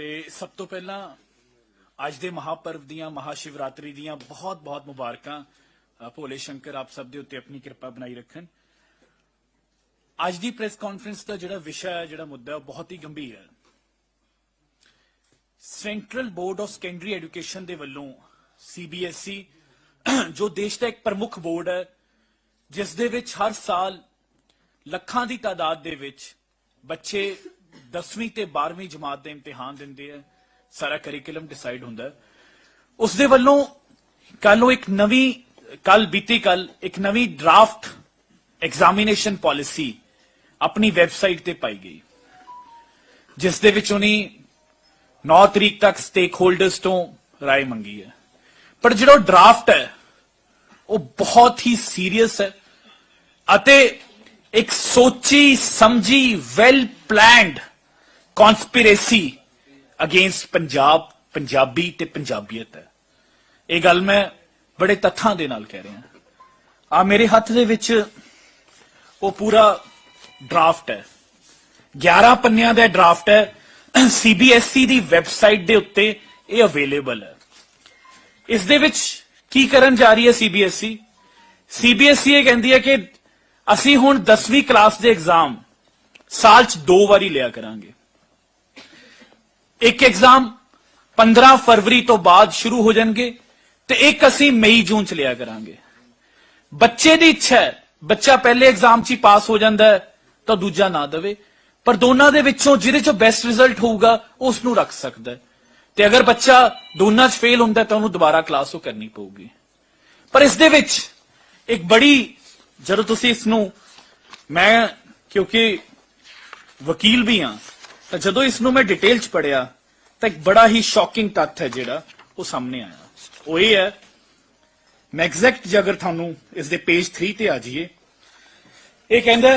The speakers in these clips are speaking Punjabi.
ਤੇ ਸਭ ਤੋਂ ਪਹਿਲਾਂ ਅੱਜ ਦੇ ਮਹਾਪਰਵ ਦੀਆਂ, ਮਹਾਸ਼ਿਵਰਾਤਰੀ ਦੀਆਂ ਬਹੁਤ-ਬਹੁਤ ਮੁਬਾਰਕਾਂ। ਭੋਲੇ ਸ਼ੰਕਰ, ਆਪ ਸਭ ਦੇ ਉੱਤੇ ਆਪਣੀ ਕਿਰਪਾ ਬਣਾਈ ਰੱਖਣ। ਅੱਜ ਦੀ ਪ੍ਰੈਸ ਕਾਨਫਰੰਸ ਦਾ ਜਿਹੜਾ ਵਿਸ਼ਾ ਹੈ, ਜਿਹੜਾ ਮੁੱਦਾ ਹੈ ਉਹ ਬਹੁਤ ਹੀ ਗੰਭੀਰ ਹੈ। Central board of secondary education ਦੇ ਵੱਲੋਂ ਸੀਬੀਐਸਈ ਜੋ ਦੇਸ਼ ਦਾ ਇੱਕ ਪ੍ਰਮੁੱਖ ਬੋਰਡ ਹੈ, ਜਿਸ ਦੇ ਵਿੱਚ ਹਰ ਸਾਲ ਲੱਖਾਂ ਦੀ ਤਾਦਾਦ ਦੇ ਵਿੱਚ ਬੱਚੇ 10ਵੀਂ ਤੇ 12ਵੀਂ ਜਮਾਤ ਦੇ ਇਮਤਿਹਾਨ ਦਿੰਦੇ ਆ ਸਾਰਾ ਕਰਿਕੂਲਮ ਡਿਸਾਈਡ ਹੁੰਦਾ ਹੈ ਉਸ ਦੇ ਵੱਲੋਂ ਕੱਲ ਨੂੰ ਇੱਕ ਨਵੀਂ ਕੱਲ ਬੀਤੀ ਕੱਲ ਇੱਕ ਨਵੀਂ ਡਰਾਫਟ ਐਗਜ਼ਾਮੀਨੇਸ਼ਨ ਪਾਲਿਸੀ ਆਪਣੀ ਵੈਬਸਾਈਟ ਤੇ ਪਾਈ ਗਈ ਜਿਸ ਦੇ ਵਿੱਚ ਉਹਨੇ 9 ਤਰੀਕ ਤੱਕ ਸਟੇਕ ਹੋਲਡਰਸ ਤੋਂ رائے ਮੰਗੀ ਹੈ ਪਰ ਜਿਹੜਾ ਡਰਾਫਟ ਹੈ ਉਹ ਬਹੁਤ ਹੀ ਸੀਰੀਅਸ ਹੈ ਅਤੇ ਇੱਕ ਸੋਚੀ ਸਮਝੀ well planned conspiracy against Punjab Punjabi ਤੇ ਪੰਜਾਬੀਅਤ ਹੈ ਇਹ ਗੱਲ ਮੈਂ ਬੜੇ ਤੱਥਾਂ ਦੇ ਨਾਲ ਕਹਿ ਰਿਹਾ ਆ ਮੇਰੇ ਹੱਥ ਦੇ ਵਿੱਚ ਉਹ ਪੂਰਾ ਡਰਾਫਟ ਹੈ 11 ਪੰਨਿਆਂ ਦਾ ਡਰਾਫਟ ਹੈ ਸੀਬੀਐਸਈ ਦੀ ਵੈਬਸਾਈਟ ਦੇ ਉੱਤੇ ਇਹ ਅਵੇਲੇਬਲ ਹੈ ਇਸ ਦੇ ਵਿੱਚ ਕੀ ਕਰਨ ਜਾ ਰਹੀ ਹੈ ਸੀਬੀਐਸਈ ਸੀਬੀਐਸਈ ਇਹ ਕਹਿੰਦੀ ਹੈ ਕਿ ਅਸੀਂ ਹੁਣ 10ਵੀਂ ਕਲਾਸ ਦੇ ਐਗਜ਼ਾਮ ਸਾਲ 'ਚ ਦੋ ਵਾਰੀ ਲਿਆ ਕਰਾਂਗੇ। ਇੱਕ ਐਗਜ਼ਾਮ 15 ਫਰਵਰੀ ਤੋਂ ਬਾਅਦ ਸ਼ੁਰੂ ਹੋ ਜਾਣਗੇ ਤੇ ਇੱਕ ਅਸੀਂ ਮਈ, ਜੂਨ 'ਚ ਲਿਆ ਕਰਾਂਗੇ। ਬੱਚੇ ਦੀ ਇੱਛਾ ਹੈ, ਬੱਚਾ ਪਹਿਲੇ ਐਗਜ਼ਾਮ 'ਚ ਹੀ ਪਾਸ ਹੋ ਜਾਂਦਾ ਹੈ, ਤਾਂ ਦੂਜਾ ਨਾ ਦੇਵੇ। ਪਰ ਦੋਨਾਂ ਦੇ ਵਿੱਚੋਂ ਜਿਹਦੇ 'ਚੋਂ ਬੈਸਟ ਰਿਜ਼ਲਟ ਹੋਊਗਾ ਉਸ ਨੂੰ ਰੱਖ ਸਕਦਾ ਹੈ। ਤੇ ਅਗਰ ਬੱਚਾ ਦੋਨਾਂ 'ਚ ਫੇਲ ਹੁੰਦਾ ਤਾਂ ਉਹਨੂੰ ਦੁਬਾਰਾ ਕਲਾਸ ਉਹ ਕਰਨੀ ਪਊਗੀ। ਪਰ ਇਸ ਦੇ ਵਿੱਚ ਇੱਕ ਬੜੀ ਜਦੋਂ ਤੁਸੀਂ ਇਸ ਨੂੰ ਮੈਂ, ਕਿਉਂਕਿ ਵਕੀਲ ਵੀ ਹਾਂ, ਤਾਂ ਜਦੋਂ ਇਸ ਨੂੰ ਮੈਂ ਡਿਟੇਲ 'ਚ ਪੜਿਆ ਤਾਂ ਇੱਕ ਬੜਾ ਹੀ ਸ਼ੌਕਿੰਗ ਤੱਥ ਹੈ ਜਿਹੜਾ ਉਹ ਸਾਹਮਣੇ ਆਇਆ। ਉਹ ਇਹ ਹੈ, ਮੈਂ ਐਗਜ਼ੈਕਟ ਜੇ ਅਗਰ ਤੁਹਾਨੂੰ ਇਸ ਦੇ ਪੇਜ 3 ਤੇ ਆ ਜਾਈਏ, ਇਹ ਕਹਿੰਦਾ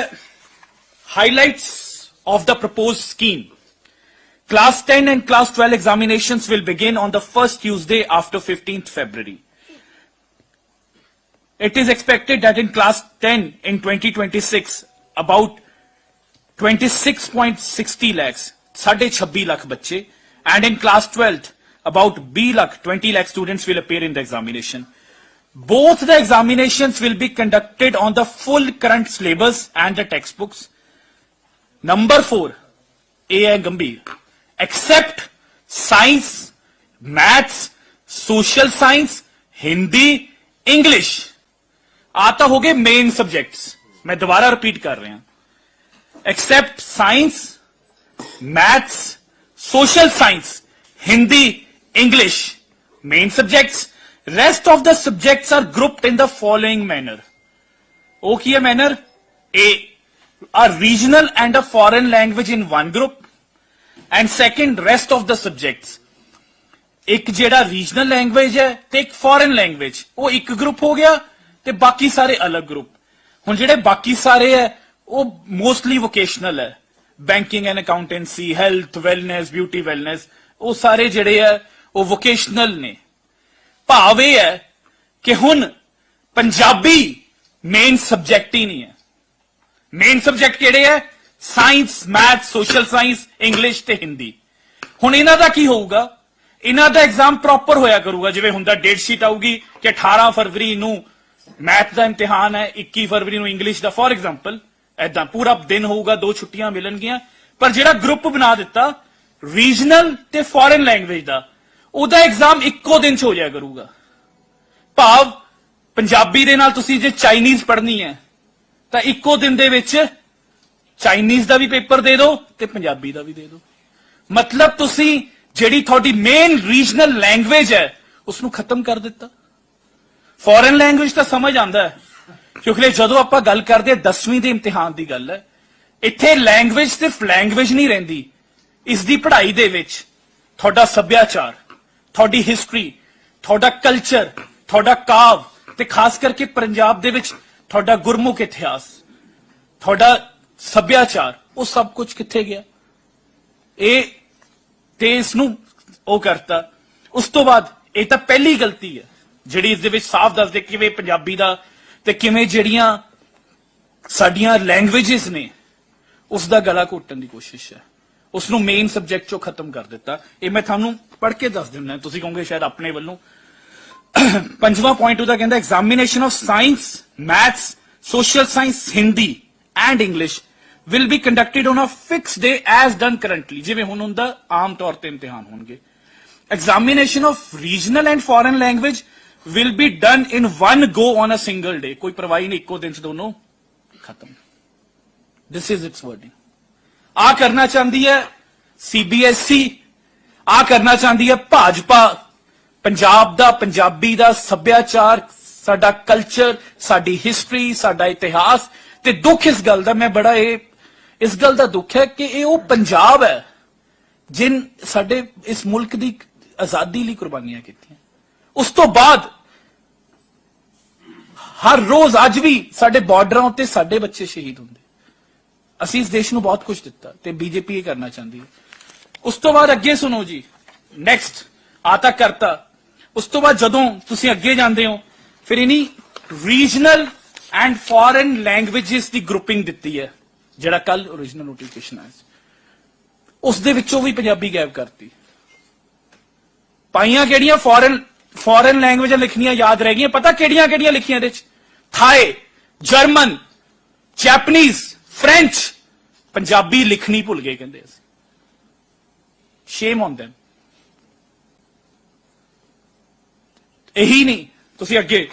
ਹਾਈਲਾਈਟਸ ਆਫ਼ ਦਾ proposed scheme class 10 and class 12 examinations will begin on the first Tuesday after 15th february. It is expected that in class 10 in 2026, about 26.60 lakhs, 26 lakh and in class 12, about B lakh, 20 lakh students will appear in the examination. Both the examinations will be conducted on the full current syllabus and the textbooks. Number 4, AI Gambhir, except science, maths, social science, Hindi, English. English ਆ ਤਾਂ ਹੋ ਗਏ ਮੇਨ ਸਬਜੈਕਟਸ ਮੈਂ ਦੁਬਾਰਾ ਰਿਪੀਟ ਕਰ ਰਿਹਾ except science maths social science Hindi English main subjects rest of the subjects are grouped in the following manner ਉਹ ਕੀ ਹੈ manner a a regional and a foreign language in one group and second rest of the subjects ਇੱਕ ਜਿਹੜਾ ਰੀਜਨਲ ਲੈਂਗੁਏਜ ਹੈ ਤੇ ਇੱਕ ਫੋਰਨ ਲੈਂਗੁਏਜ ਉਹ ਇੱਕ ਗਰੁੱਪ ਹੋ ਗਿਆ ਤੇ ਬਾਕੀ ਸਾਰੇ ਅਲੱਗ ਗਰੁੱਪ ਹੁਣ ਜਿਹੜੇ ਬਾਕੀ ਸਾਰੇ ਹੈ, ਉਹ ਮੋਸਟਲੀ ਵੋਕੇਸ਼ਨਲ ਹੈ। Banking and accountancy health wellness beauty wellness ਉਹ ਸਾਰੇ ਜਿਹੜੇ ਹੈ, ਉਹ ਵੋਕੇਸ਼ਨਲ ਨੇ। ਭਾਵ ਇਹ ਹੈ ਕਿ ਹੁਣ ਪੰਜਾਬੀ ਮੇਨ ਸਬਜੈਕਟ ਹੀ ਨਹੀਂ ਹੈ। ਮੇਨ ਸਬਜੈਕਟ ਕਿਹੜੇ ਹੈ? Science math social science English ਤੇ ਹਿੰਦੀ ਹੁਣ ਇਹਨਾਂ ਦਾ ਕੀ ਹੋਊਗਾ? ਇਹਨਾਂ ਦਾ ਐਗਜ਼ਾਮ ਪ੍ਰੋਪਰ ਹੋਇਆ ਕਰੂਗਾ। ਜਿਵੇਂ ਹੁੰਦਾ ਡੇਟ ਸ਼ੀਟ ਆਊਗੀ ਕਿ 18 ਫਰਵਰੀ ਨੂੰ ਮੈਥ ਦਾ ਇਮਤਿਹਾਨ ਹੈ 21 ਫਰਵਰੀ ਨੂੰ ਇੰਗਲਿਸ਼ ਦਾ ਫੋਰ ਐਗਜ਼ਾਮਪਲ ਐਦਾਂ ਪੂਰਾ ਦਿਨ ਹੋਊਗਾ, ਦੋ ਛੁੱਟੀਆਂ ਮਿਲਣਗੀਆਂ। ਪਰ ਜਿਹੜਾ ਗਰੁੱਪ ਬਣਾ ਦਿੱਤਾ ਰੀਜਨਲ ਤੇ ਫੋਰਨ ਲੈਂਗੁਏਜ ਦਾ, ਉਹਦਾ ਐਗਜ਼ਾਮ ਇੱਕੋ ਦਿਨ ਚ ਹੋ ਜਾਇਆ ਕਰੂਗਾ। ਭਾਵ, ਪੰਜਾਬੀ ਦੇ ਨਾਲ ਤੁਸੀਂ ਜੇ ਚਾਈਨੀਜ਼ ਪੜ੍ਹਨੀ ਹੈ, ਤਾਂ ਇੱਕੋ ਦਿਨ ਦੇ ਵਿੱਚ ਚਾਈਨੀਜ਼ ਦਾ ਵੀ ਪੇਪਰ ਦੇ ਦਿਓ ਤੇ ਪੰਜਾਬੀ ਦਾ ਵੀ ਦੇ ਦਿਓ। ਮਤਲਬ ਤੁਸੀਂ ਜਿਹੜੀ ਤੁਹਾਡੀ ਮੇਨ ਰੀਜਨਲ ਲੈਂਗੁਏਜ ਹੈ ਉਸ ਨੂੰ ਖਤਮ ਕਰ ਦਿੱਤਾ। ਫੋਰਨ ਲੈਂਗੁਏਜ ਤਾਂ ਸਮਝ ਆਉਂਦਾ ਕਿਉਂਕਿ ਜਦੋਂ ਆਪਾਂ ਗੱਲ ਕਰਦੇ ਹਾਂ 10ਵੀਂ ਦੇ ਇਮਤਿਹਾਨ ਦੀ ਗੱਲ ਹੈ, ਇੱਥੇ ਲੈਂਗੁਏਜ ਸਿਰਫ ਲੈਂਗੁਏਜ ਨਹੀਂ ਰਹਿੰਦੀ। ਇਸ ਦੀ ਪੜ੍ਹਾਈ ਦੇ ਵਿੱਚ ਤੁਹਾਡਾ ਸੱਭਿਆਚਾਰ, ਤੁਹਾਡੀ ਹਿਸਟਰੀ ਤੁਹਾਡਾ ਕਲਚਰ ਤੁਹਾਡਾ ਕਾਵ ਤੇ ਖਾਸ ਕਰਕੇ ਪੰਜਾਬ ਦੇ ਵਿੱਚ ਤੁਹਾਡਾ ਗੁਰਮੁਖ ਇਤਿਹਾਸ, ਤੁਹਾਡਾ ਸੱਭਿਆਚਾਰ, ਉਹ ਸਭ ਕੁਝ ਕਿੱਥੇ ਗਿਆ? ਇਹ ਤੇ ਇਸ ਨੂੰ ਉਹ ਕਰਤਾ। ਉਸ ਤੋਂ ਬਾਅਦ ਇਹ ਤਾਂ ਪਹਿਲੀ ਗਲਤੀ ਹੈ। ਜਿਹੜੀ ਇਸ ਦੇ ਵਿੱਚ ਸਾਫ਼ ਦੱਸਦੇ ਕਿਵੇਂ ਪੰਜਾਬੀ ਦਾ ਤੇ ਕਿਵੇਂ ਜਿਹੜੀਆਂ ਸਾਡੀਆਂ ਲੈਂਗੁਏਜਸ ਨੇ, ਉਸ ਦਾ ਗਲਾ ਘੋਟਣ ਦੀ ਕੋਸ਼ਿਸ਼ ਹੈ। ਉਸ ਨੂੰ ਮੇਨ ਸਬਜੈਕਟ ਚੋਂ ਖਤਮ ਕਰ ਦਿੱਤਾ। ਇਹ ਮੈਂ ਤੁਹਾਨੂੰ ਪੜ੍ਹ ਕੇ ਦੱਸ ਦਿੰਦਾ ਤੁਸੀਂ ਕਹੋਗੇ ਸ਼ਾਇਦ ਆਪਣੇ ਵੱਲੋਂ। ਪੰਜਵਾਂ ਪੁਆਇੰਟ ਉਹਦਾ ਕਹਿੰਦਾ examination of science maths social science Hindi and English will be conducted on a fixed day as done currently ਜਿਵੇਂ ਹੁਣ ਹੁੰਦਾ, ਆਮ ਤੌਰ ਤੇ ਇਮਤਿਹਾਨ ਹੋਣਗੇ। Examination of regional and foreign language will be done in one go on a single day. ਕੋਈ ਪਰਵਾਹੀ ਨਹੀਂ ਇੱਕੋ ਦਿਨ ਚ ਦੋਨੋਂ ਖਤਮ this is its wording. ਆ ਕਰਨਾ ਚਾਹੁੰਦੀ ਹੈ ਸੀਬੀਐਸਈ ਆ ਕਰਨਾ ਚਾਹੁੰਦੀ ਹੈ ਭਾਜਪਾ ਪੰਜਾਬ ਦਾ ਪੰਜਾਬੀ ਦਾ ਸੱਭਿਆਚਾਰ ਸਾਡਾ ਕਲਚਰ ਸਾਡੀ ਹਿਸਟਰੀ ਸਾਡਾ ਇਤਿਹਾਸ ਤੇ ਦੁੱਖ ਇਸ ਗੱਲ ਦਾ ਮੈਂ ਬੜਾ ਇਹ ਇਸ ਗੱਲ ਦਾ ਦੁੱਖ ਹੈ ਕਿ ਇਹ ਉਹ ਪੰਜਾਬ ਹੈ ਜਿਨ ਸਾਡੇ ਇਸ ਮੁਲਕ ਦੀ ਆਜ਼ਾਦੀ ਲਈ ਕੁਰਬਾਨੀਆਂ ਕੀਤੀਆਂ ਉਸ ਤੋਂ ਬਾਅਦ ਹਰ ਰੋਜ਼ ਅੱਜ ਵੀ ਸਾਡੇ ਬਾਰਡਰਾਂ ਉੱਤੇ ਸਾਡੇ ਬੱਚੇ ਸ਼ਹੀਦ ਹੁੰਦੇ। ਅਸੀਂ ਇਸ ਦੇਸ਼ ਨੂੰ ਬਹੁਤ ਕੁਝ ਦਿੱਤਾ ਤੇ ਬੀਜੇਪੀ ਇਹ ਕਰਨਾ ਚਾਹੁੰਦੀ ਹੈ। ਉਸ ਤੋਂ ਬਾਅਦ ਅੱਗੇ ਸੁਣੋ ਜੀ। ਨੈਕਸਟ ਆਤਾ ਕਰਤਾ। ਉਸ ਤੋਂ ਬਾਅਦ ਜਦੋਂ ਤੁਸੀਂ ਅੱਗੇ ਜਾਂਦੇ ਹੋ, ਫਿਰ ਇਨੀ ਰੀਜਨਲ ਐਂਡ ਫੋਰਨ ਲੈਂਗੁਏਜਸ ਦੀ ਗਰੁੱਪਿੰਗ ਦਿੱਤੀ ਹੈ, ਜਿਹੜਾ ਕੱਲ origignal ਨੋਟੀਫਿਕੇਸ਼ਨ ਆਇਆ ਸੀ। ਉਸ ਦੇ ਵਿੱਚੋਂ ਵੀ ਪੰਜਾਬੀ ਗਾਇਬ ਕਰਤੀ। ਪਾਈਆਂ ਕਿਹੜੀਆਂ? ਫੋਰਨ ਫੋਰਨ ਲੈਂਗੁਏਜਾਂ ਲਿਖਣੀਆਂ ਯਾਦ ਰਹਿ ਗਈਆਂ। ਪਤਾ ਕਿਹੜੀਆਂ ਕਿਹੜੀਆਂ ਲਿਖੀਆਂ ਇਹਦੇ ਚ? Thai German Japanese French Punjabi ਲਿਖਣੀ ਭੁੱਲ ਗਏ ਕਹਿੰਦੇ ਅਸੀਂ। ਸ਼ੇਮ ਔਨ them ਇਹੀ ਨਹੀਂ, ਤੁਸੀਂ ਅੱਗੇ,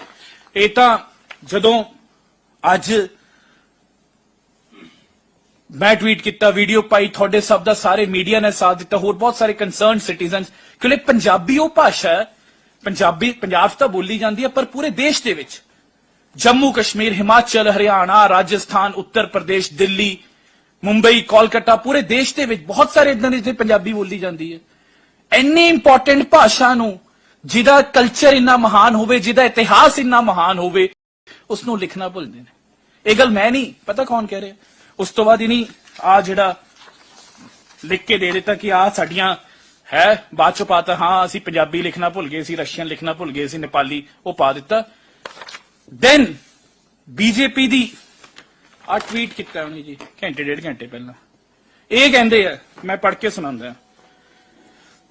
ਇਹ ਤਾਂ ਜਦੋਂ ਅੱਜ ਮੈਂ ਟਵੀਟ ਕੀਤਾ ਵੀਡੀਓ ਪਾਈ, ਤੁਹਾਡੇ ਸਭ ਦਾ ਸਾਰੇ ਮੀਡੀਆ ਨੇ ਸਾਥ ਦਿੱਤਾ, ਹੋਰ ਬਹੁਤ ਸਾਰੇ ਕੰਸਰਨ ਸਿਟੀਜ਼ਨਸ ਕਿਉਂਕਿ ਪੰਜਾਬੀ ਉਹ ਭਾਸ਼ਾ ਹੈ, ਪੰਜਾਬੀ, ਪੰਜਾਬ 'ਚ ਤਾਂ ਬੋਲੀ ਜਾਂਦੀ ਹੈ, ਪਰ ਪੂਰੇ ਦੇਸ਼ ਦੇ ਵਿੱਚ ਜੰਮੂ ਕਸ਼ਮੀਰ ਹਿਮਾਚਲ ਹਰਿਆਣਾ ਰਾਜਸਥਾਨ ਉੱਤਰ ਪ੍ਰਦੇਸ਼ ਦਿੱਲੀ ਮੁੰਬਈ ਕੋਲਕਾਤਾ ਪੂਰੇ ਦੇਸ਼ ਦੇ ਵਿੱਚ ਬਹੁਤ ਸਾਰੇ ਇਦਾਂ ਦੇ ਜਿੱਥੇ ਪੰਜਾਬੀ ਬੋਲੀ ਜਾਂਦੀ ਹੈ ਇੰਨੀ ਇੰਪੋਰਟੈਂਟ ਭਾਸ਼ਾ ਨੂੰ ਜਿਹਦਾ ਕਲਚਰ ਇੰਨਾ ਮਹਾਨ ਹੋਵੇ ਜਿਹਦਾ ਇਤਿਹਾਸ ਇੰਨਾ ਮਹਾਨ ਹੋਵੇ ਉਸ ਨੂੰ ਲਿਖਣਾ ਭੁੱਲਦੇ ਨੇ ਇਹ ਗੱਲ ਮੈਂ ਨਹੀਂ ਪਤਾ ਕੌਣ ਕਹਿ ਰਿਹਾ ਉਸ ਤੋਂ ਬਾਅਦ ਇਨੀ ਆ ਜਿਹੜਾ ਲਿਖ ਕੇ ਦੇ ਦਿੱਤਾ ਕਿ ਆ ਸਾਡੀਆਂ ਹੈ ਬਾਅਦ ਚੋਂ ਪਾਤਾ ਹਾਂ ਅਸੀਂ ਪੰਜਾਬੀ ਲਿਖਣਾ ਭੁੱਲ ਗਏ ਸੀ ਰਸ਼ੀਅਨ ਲਿਖਣਾ ਭੁੱਲ ਗਏ ਸੀ ਨੇਪਾਲੀ ਉਹ ਪਾ ਦਿੱਤਾ ਦੈਨ ਬੀਜੇਪੀ ਦੀ ਆ ਟਵੀਟ ਕੀਤਾ ਉਹਨੇ ਜੀ, ਘੰਟੇ, ਡੇਢ ਘੰਟੇ ਪਹਿਲਾਂ। ਇਹ ਕਹਿੰਦੇ ਆ, ਮੈਂ ਪੜ੍ਹ ਕੇ ਸੁਣਾਉਂਦਾ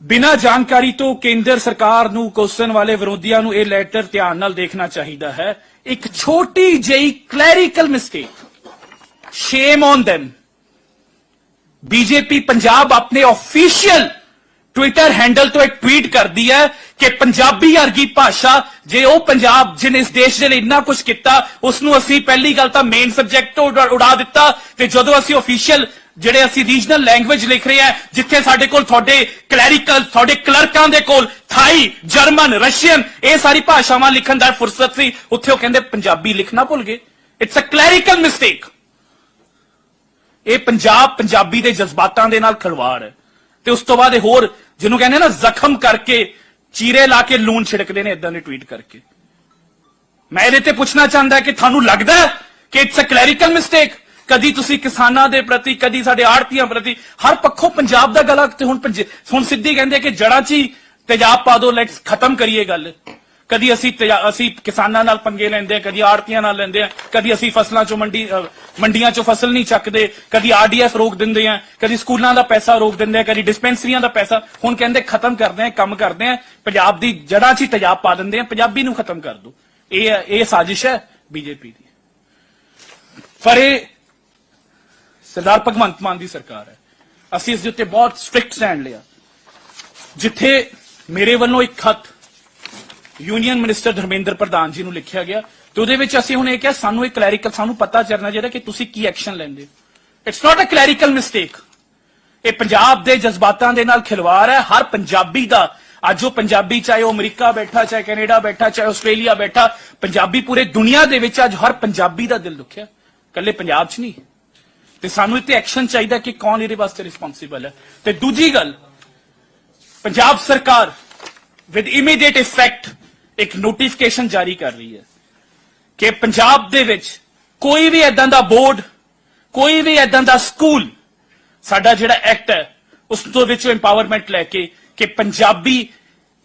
ਬਿਨਾਂ ਜਾਣਕਾਰੀ ਤੋਂ ਕੇਂਦਰ ਸਰਕਾਰ ਨੂੰ ਕੋਸਣ ਵਾਲੇ ਵਿਰੋਧੀਆਂ ਨੂੰ ਇਹ ਲੈਟਰ ਧਿਆਨ ਨਾਲ ਦੇਖਣਾ ਚਾਹੀਦਾ ਹੈ। ਇੱਕ ਛੋਟੀ ਜਿਹੀ clerical mistake shame on them BJP Punjab ਆਪਣੇ ਆਫੀਸ਼ੀਅਲ ਟਵਿੱਟਰ ਹੈਂਡਲ ਤੋਂ ਇੱਕ ਟਵੀਟ ਕਰਦੀ ਹੈ ਕਿ ਪੰਜਾਬੀ ਵਰਗੀ ਭਾਸ਼ਾ, ਜੇ ਉਹ ਪੰਜਾਬ, ਜਿਨ ਇਸ ਦੇਸ਼ ਦੇ ਲਈ ਇੰਨਾ ਕੁਝ ਕੀਤਾ ਉਸ ਨੂੰ ਅਸੀਂ ਪਹਿਲੀ ਗੱਲ ਤਾਂ ਮੇਨ ਸਬਜੈਕਟ ਤੋਂ ਉਡਾ- ਦਿੱਤਾ ਤੇ ਜਦੋਂ ਅਸੀਂ ਅਫੀਸ਼ੀਅਲ ਜਿਹੜੇ ਅਸੀਂ ਰੀਜਨਲ ਲੈਂਗੁਏਜ ਲਿਖ ਰਹੇ ਹਾਂ, ਜਿੱਥੇ ਸਾਡੇ ਕੋਲ ਤੁਹਾਡੇ ਕਲੈਰੀਕਲ ਤੁਹਾਡੇ ਕਲਰਕਾਂ ਦੇ ਕੋਲ ਥਾਈ ਜਰਮਨ ਰਸ਼ੀਅਨ ਇਹ ਸਾਰੀ ਭਾਸ਼ਾਵਾਂ ਲਿਖਣ ਦਾ ਫੁਰਸਤ ਸੀ, ਉੱਥੇ ਉਹ ਕਹਿੰਦੇ ਪੰਜਾਬੀ ਲਿਖਣਾ ਭੁੱਲ ਗਏ। ਇਟਸ ਅ ਕਲੈਰੀਕਲ ਮਿਸਟੇਕ ਇਹ ਪੰਜਾਬ ਪੰਜਾਬੀ ਦੇ ਜਜ਼ਬਾਤਾਂ ਦੇ ਨਾਲ ਖਿਲਵਾੜ ਹੈ। ਤੇ ਉਸ ਤੋਂ ਬਾਅਦ ਇਹ ਹੋਰ ਜਿਹਨੂੰ ਕਹਿੰਦੇ ਨਾ ਜ਼ਖਮ ਕਰਕੇ ਚੀਰੇ ਲਾ ਕੇ ਲੂਣ ਛਿੜਕਦੇ ਨੇ ਇਦਾਂ ਦੇ ਟਵੀਟ ਕਰਕੇ। ਮੈਂ ਇਹਦੇ ਤੇ ਪੁੱਛਣਾ ਚਾਹੁੰਦਾ ਕਿ ਤੁਹਾਨੂੰ ਲੱਗਦਾ ਕਿ ਇਟਸ ਅ ਕਲੈਰੀਕਲ ਮਿਸਟੇਕ ਕਦੀ ਤੁਸੀਂ ਕਿਸਾਨਾਂ ਦੇ ਪ੍ਰਤੀ, ਕਦੀ ਸਾਡੇ ਆੜਤੀਆਂ ਪ੍ਰਤੀ, ਹਰ ਪੱਖੋਂ ਪੰਜਾਬ ਦਾ ਗਲਾ ਤੇ ਹੁਣ ਪੰਜ- ਹੁਣ ਸਿੱਧੀ ਕਹਿੰਦੇ ਕਿ ਜੜਾਂ 'ਚ ਹੀ ਤੇਜ਼ਾਬ ਪਾ ਦੋ ਲੈਟਸ ਖਤਮ ਕਰੀਏ ਗੱਲ। ਕਦੀ ਅਸੀਂ ਤੇਜ਼ਾ- ਅਸੀਂ ਕਿਸਾਨਾਂ ਨਾਲ ਪੰਗੇ ਲੈਂਦੇ ਆ ਕਦੀ ਆੜਤੀਆਂ ਨਾਲ ਲੈਂਦੇ ਆ ਕਦੀ ਅਸੀਂ ਫਸਲਾਂ 'ਚੋਂ ਮੰਡੀ ਮੰਡੀਆਂ 'ਚੋਂ ਫਸਲ ਨਹੀਂ ਚੱਕਦੇ, ਕਦੀ ਆਰਡੀਐਫ ਰੋਕ ਦਿੰਦੇ ਆ ਕਦੀ ਸਕੂਲਾਂ ਦਾ ਪੈਸਾ ਰੋਕ ਦਿੰਦੇ ਆ ਕਦੀ ਡਿਸਪੈਂਸਰੀਆਂ ਦਾ ਪੈਸਾ, ਹੁਣ ਕਹਿੰਦੇ ਖਤਮ ਕਰਦੇ ਆ ਕੰਮ ਕਰਦੇ ਆ ਪੰਜਾਬ ਦੀ ਜੜ੍ਹਾਂ 'ਚ ਹੀ ਤੇਜ਼ਾਬ ਪਾ ਦਿੰਦੇ ਆ ਪੰਜਾਬੀ ਨੂੰ ਖਤਮ ਕਰ ਦੋ ਇਹ ਹੈ- ਇਹ ਸਾਜ਼ਿਸ਼ ਹੈ ਬੀਜੇਪੀ ਦੀ। ਪਰ ਇਹ ਸਰਦਾਰ ਭਗਵੰਤ ਮਾਨ ਦੀ ਸਰਕਾਰ ਹੈ। ਅਸੀਂ ਇਸ ਦੇ ਉੱਤੇ ਬਹੁਤ ਸਟ੍ਰਿਕਟ ਸਟੈਂਡ ਲਿਆ। ਜਿੱਥੇ ਮੇਰੇ ਵੱਲੋਂ ਇੱਕ ਖਤ ਯੂਨੀਅਨ ਮਿਨਿਸਟਰ ਧਰਮੇਂਦਰ ਪ੍ਰਧਾਨ ਜੀ ਨੂੰ ਲਿਖਿਆ ਗਿਆ ਤੇ ਉਹਦੇ ਵਿੱਚ ਅਸੀਂ ਹੁਣ ਇਹ ਕਿਹਾ, ਸਾਨੂੰ ਇਹ ਕਲੈਰੀਕਲ ਸਾਨੂੰ ਪਤਾ ਚੱਲਣਾ ਚਾਹੀਦਾ ਕਿ ਤੁਸੀਂ ਕੀ ਐਕਸ਼ਨ ਲੈਂਦੇ it's not a clerical mistake ਇਹ ਪੰਜਾਬ ਦੇ ਜਜ਼ਬਾਤਾਂ ਦੇ ਨਾਲ ਖਿਲਵਾੜ ਹੈ। ਹਰ ਪੰਜਾਬੀ ਦਾ, ਅੱਜ ਉਹ ਪੰਜਾਬੀ ਚਾਹੇ ਉਹ ਅਮਰੀਕਾ ਬੈਠਾ, ਚਾਹੇ ਕੈਨੇਡਾ ਬੈਠਾ, ਚਾਹੇ ਆਸਟ੍ਰੇਲੀਆ ਬੈਠਾ, ਪੰਜਾਬੀ ਪੂਰੇ ਦੁਨੀਆ ਦੇ ਵਿੱਚ ਅੱਜ ਹਰ ਪੰਜਾਬੀ ਦਾ ਦਿਲ ਦੁਖਿਆ। ਕੱਲੇ ਪੰਜਾਬ 'ਚ ਨਹੀਂ। ਤੇ ਸਾਨੂੰ ਇੱਥੇ ਐਕਸ਼ਨ ਚਾਹੀਦਾ ਕਿ ਕੌਣ ਇਹਦੇ ਵਾਸਤੇ ਰਿਸਪੌਂਸਿਬਲ ਹੈ। ਤੇ ਦੂਜੀ ਗੱਲ, ਪੰਜਾਬ ਸਰਕਾਰ ਵਿਦ ਇਮੀਡੀਏਟ ਇਫੈਕਟ ਇੱਕ ਨੋਟੀਫਿਕੇਸ਼ਨ ਜਾਰੀ ਕਰ ਰਹੀ ਹੈ ਕਿ ਪੰਜਾਬ ਦੇ ਵਿੱਚ ਕੋਈ ਵੀ ਐਦਾਂ ਦਾ ਬੋਰਡ, ਕੋਈ ਵੀ ਐਦਾਂ ਦਾ ਸਕੂਲ ਸਾਡਾ ਜਿਹੜਾ ਐਕਟ ਹੈ, ਉਸ ਤੋਂ ਵਿੱਚ ਇੰਪਾਵਰਮੈਂਟ ਲੈ ਕੇ ਕਿ ਪੰਜਾਬੀ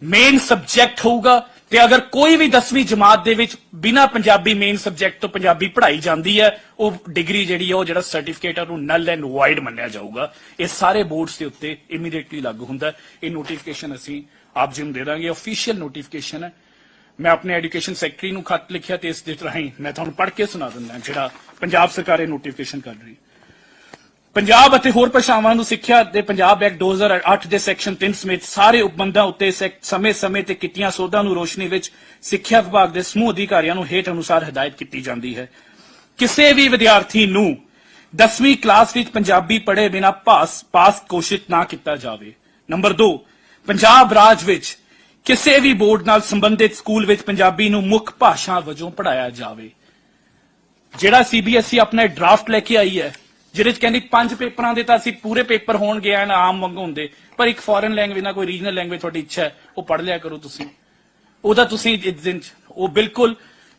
ਮੇਨ ਸਬਜੈਕਟ ਹੋਊਗਾ ਤੇ ਅਗਰ ਕੋਈ ਵੀ 10ਵੀਂ ਜਮਾਤ ਦੇ ਵਿੱਚ ਬਿਨਾ ਪੰਜਾਬੀ ਮੇਨ ਸਬਜੈਕਟ ਤੋਂ ਪੰਜਾਬੀ ਪੜ੍ਹਾਈ ਜਾਂਦੀ ਹੈ, ਉਹ ਡਿਗਰੀ ਜਿਹੜੀ ਹੈ, ਉਹ ਜਿਹੜਾ ਸਰਟੀਫਿਕੇਟ ਹੈ, ਉਹਨੂੰ ਨਲ ਐਂਡ ਵਾਈਡ ਮੰਨਿਆ ਜਾਊਗਾ। ਇਹ ਸਾਰੇ ਬੋਰਡਸ ਦੇ ਉੱਤੇ ਇਮੀਡੀਏਟਲੀ ਲਾਗੂ ਹੁੰਦਾ ਇਹ ਨੋਟੀਫਿਕੇਸ਼ਨ ਅਸੀਂ ਆਪ ਜੀ ਨੂੰ ਦੇ ਦਾਂਗੇ। ਅਫੀਸ਼ੀਅਲ ਨੋਟੀਫਿਕੇਸ਼ਨ ਹੈ। ਮੈਂ ਆਪਣੇ ਐਜੂਕੇਸ਼ਨ ਸੈਕਟਰੀ ਨੂੰ ਖੱਤ ਲਿਖਿਆ ਤੇ ਇਸ ਦੇ ਰਾਹੀਂ ਮੈਂ ਤੁਹਾਨੂੰ ਪੜ੍ਹ ਕੇ ਸੁਣਾ ਦਿੰਦਾ ਜਿਹੜਾ ਪੰਜਾਬ ਸਰਕਾਰ ਇਹ ਨੋਟੀਫਿਕੇਸ਼ਨ ਕਰ ਰਹੀ ਪੰਜਾਬ ਅਤੇ ਹੋਰ ਭਾਸ਼ਾਵਾਂ ਨੂੰ ਸਿੱਖਿਆ ਦੇ ਪੰਜਾਬ ਐਕਟ 2008 ਦੇ ਸੈਕਸ਼ਨ 3 ਸਮੇਤ ਸਾਰੇ ਉਪਬੰਧਾਂ ਉੱਤੇ ਸਮੇਂ-ਸਮੇਂ ਤੇ ਕੀਤੀਆਂ ਸੋਧਾਂ ਨੂੰ ਰੋਸ਼ਨੀ ਵਿੱਚ ਸਿੱਖਿਆ ਵਿਭਾਗ ਦੇ ਸਮੂਹ ਅਧਿਕਾਰੀਆਂ ਨੂੰ ਹੇਠ ਅਨੁਸਾਰ ਹਦਾਇਤ ਕੀਤੀ ਜਾਂਦੀ ਹੈ। ਕਿਸੇ ਵੀ ਵਿਦਿਆਰਥੀ ਨੂੰ 10ਵੀਂ ਕਲਾਸ ਵਿੱਚ ਪੰਜਾਬੀ ਪੜ੍ਹੇ ਬਿਨਾ ਪਾਸ ਪਾਸ ਕੋਸ਼ਿਸ਼ ਨਾ ਕੀਤਾ ਜਾਵੇ। ਨੰਬਰ 2 ਪੰਜਾਬ ਰਾਜ ਵਿੱਚ ਕਿਸੇ ਵੀ ਬੋਰਡ ਨਾਲ ਸੰਬੰਧਿਤ ਸਕੂਲ ਵਿੱਚ ਪੰਜਾਬੀ ਨੂੰ ਮੁੱਖ ਭਾਸ਼ਾ ਵਜੋਂ ਪੜ੍ਹਾਇਆ ਜਾਵੇ। ਜਿਹੜਾ ਸੀਬੀਐਸਈ ਆਪਣਾ ਡਰਾਫਟ ਲੈ ਕੇ ਆਈ ਹੈ, ਜਿਹਦੇ ਚ ਕਹਿੰਦੀ ਪੰਜ ਪੇਪਰਾਂ ਦੇ ਤਾਂ ਅਸੀਂ ਪੂਰੇ ਪੇਪਰ ਹੋਣਗੇ, ਐਨ ਆਮ ਵਾਂਗ ਹੁੰਦੇ। ਪਰ ਇੱਕ ਫੋਰਨ ਲੈਂਗੁਏਜ ਨਾਲ ਕੋਈ ਰੀਜਨਲ ਲੈਂਗੁਏਜ ਤੁਹਾਡੀ ਇੱਛਾ ਹੈ, ਉਹ ਪੜ੍ਹ ਲਿਆ ਕਰੋ ਤੁਸੀਂ। ਉਹਦਾ ਤੁਸੀਂ ਇਸ ਦਿਨ 'ਚ- ਉਹ ਬਿਲਕੁਲ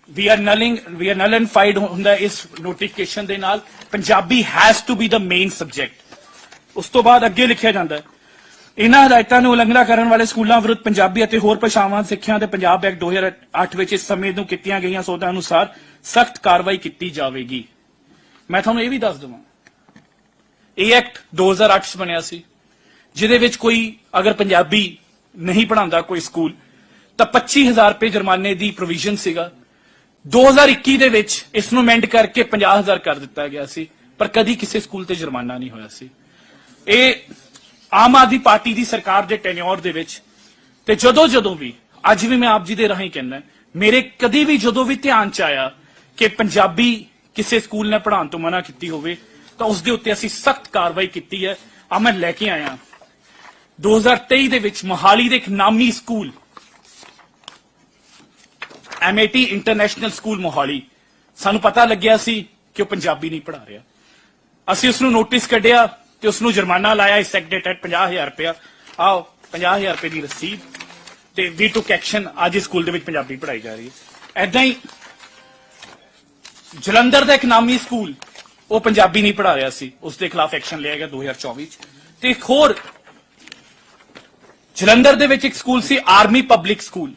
ਵੀ ਆਰ ਨਲਿੰਗ ਵੀ ਆਰ ਨਲਨਫਾਈਡ ਹੁੰਦਾ ਇਸ ਨੋਟੀਫਿਕੇਸ਼ਨ ਦੇ ਨਾਲ। Punjabi has to be the main subject ਉਸ ਤੋਂ ਬਾਅਦ ਅੱਗੇ ਲਿਖਿਆ ਜਾਂਦਾ ਹੈ ਇਹਨਾਂ ਹਦਾਇਤਾਂ ਨੂੰ ਉਲੰਘਣਾ ਕਰਨ ਵਾਲੇ ਸਕੂਲਾਂ ਵਿਰੁੱਧ ਪੰਜਾਬੀ ਅਤੇ ਹੋਰ ਭਾਸ਼ਾਵਾਂ, ਸਿੱਖਿਆ ਤੇ ਪੰਜਾਬ ਐਕਟ 2008 ਵਿੱਚ ਇਸ ਸਮੇਂ ਨੂੰ ਕੀਤੀਆਂ ਗਈਆਂ ਸੋਧਾਂ ਅਨੁਸਾਰ ਸਖਤ ਕਾਰਵਾਈ ਕੀਤੀ ਜਾਵੇਗੀ। ਮੈਂ ਤੁਹਾਨੂੰ ਇਹ ਵੀ ਦੱਸ ਦਵਾਂ। ਇਹ ਐਕਟ 2008 ਚ ਬਣਿਆ ਸੀ, ਜਿਹਦੇ ਵਿੱਚ ਕੋਈ ਅਗਰ ਪੰਜਾਬੀ ਨਹੀਂ ਪੜਾਉਂਦਾ ਕੋਈ ਸਕੂਲ, ਤਾਂ 25000 ਰੁਪਏ ਜੁਰਮਾਨੇ ਦੀ ਪ੍ਰੋਵੀਜ਼ਨ ਸੀਗਾ। 2021 ਦੇ ਵਿੱਚ ਇਸ ਨੂੰ ਅਮੈਂਡ ਕਰਕੇ 50000 ਕਰ ਦਿੱਤਾ ਗਿਆ ਸੀ, ਪਰ ਕਦੀ ਕਿਸੇ ਸਕੂਲ ਤੇ ਜੁਰਮਾਨਾ ਨਹੀਂ ਹੋਇਆ ਸੀ। ਇਹ ਆਮ ਆਦਮੀ ਪਾਰਟੀ ਦੀ ਸਰਕਾਰ ਦੇ ਟੈਨਿਓਰ ਦੇ ਵਿੱਚ ਤੇ ਜਦੋਂ ਜਦੋਂ ਵੀ, ਅੱਜ ਵੀ ਮੈਂ ਆਪ ਜੀ ਦੇ ਰਾਹੀਂ ਕਹਿੰਦਾ, ਮੇਰੇ ਕਦੀ ਵੀ ਜਦੋਂ ਵੀ ਧਿਆਨ ਚ ਆਇਆ ਕਿ ਪੰਜਾਬੀ ਕਿਸੇ ਸਕੂਲ ਨੇ ਪੜ੍ਹਾਉਣ ਤੋਂ ਮਨਾ ਕੀਤੀ ਹੋਵੇ, ਤਾਂ ਉਸ ਦੇ ਉੱਤੇ ਅਸੀਂ ਸਖਤ ਕਾਰਵਾਈ ਕੀਤੀ ਹੈ। ਆ ਮੈਂ ਲੈ ਕੇ ਆਇਆ। 2023 ਦੇ ਵਿੱਚ ਮੋਹਾਲੀ ਦੇ ਇੱਕ ਨਾਮੀ school MAT international school Mohali, ਸਾਨੂੰ ਪਤਾ ਲੱਗਿਆ ਸੀ ਕਿ ਉਹ ਪੰਜਾਬੀ ਨਹੀਂ ਪੜ੍ਹਾ ਰਿਹਾ। ਅਸੀਂ ਉਸ ਨੂੰ ਨੋਟਿਸ ਕੱਢਿਆ ਤੇ ਉਸ ਨੂੰ ਜੁਰਮਾਨਾ ਲਾਇਆ, ਇਸ ਐਕਟ 50000 ਰੁਪਇਆ। ਆਓ 50000 ਰੁਪਏ ਦੀ ਰਸੀਦ ਤੇ ਵੀ ਟੁਕ ਐਕਸ਼ਨ ਅੱਜ ਇਸ ਸਕੂਲ ਦੇ ਵਿੱਚ ਪੰਜਾਬੀ ਪੜ੍ਹਾਈ ਜਾ ਰਹੀ ਹੈ। ਐਦਾਂ ਹੀ ਜਲੰਧਰ ਦਾ ਇੱਕ ਨਾਮੀ ਸਕੂਲ ਉਹ ਪੰਜਾਬੀ ਨਹੀਂ ਪੜ੍ਹਾ ਰਿਹਾ ਸੀ। ਉਸ ਦੇ ਖਿਲਾਫ ਐਕਸ਼ਨ ਲਿਆ ਗਿਆ 2024 ਚ। ਤੇ ਇੱਕ ਹੋਰ ਜਲੰਧਰ ਦੇ ਵਿੱਚ ਇੱਕ ਸਕੂਲ ਸੀ ਆਰਮੀ ਪਬਲਿਕ ਸਕੂਲ